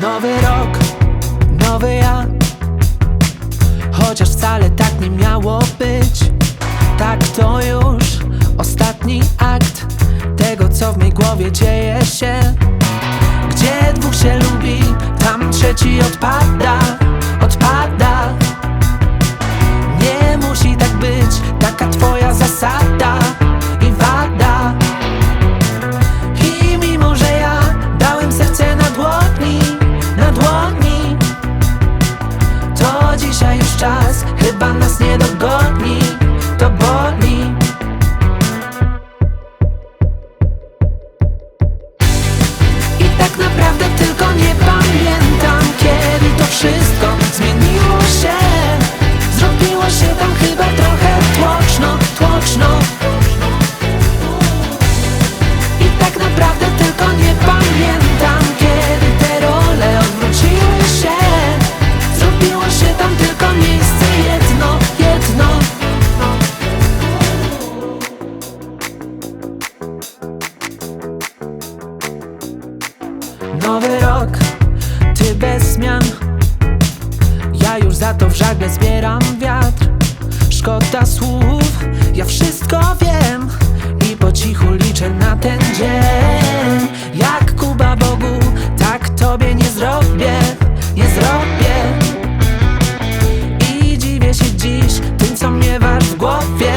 Nowy rok, nowy ja. Chociaż wcale tak nie miało być. Tak to już ostatni akt Tego co w mej głowie dzieje. just Nowy rok, ty bez zmian. Ja już za to w żagle zbieram wiatr. Szkoda słów, ja wszystko wiem. I po cichu liczę na ten dzień. Jak Kuba Bogu, tak tobie nie zrobię Nie zrobię. I dziwię się dziś tym, co mnie wasz w głowie.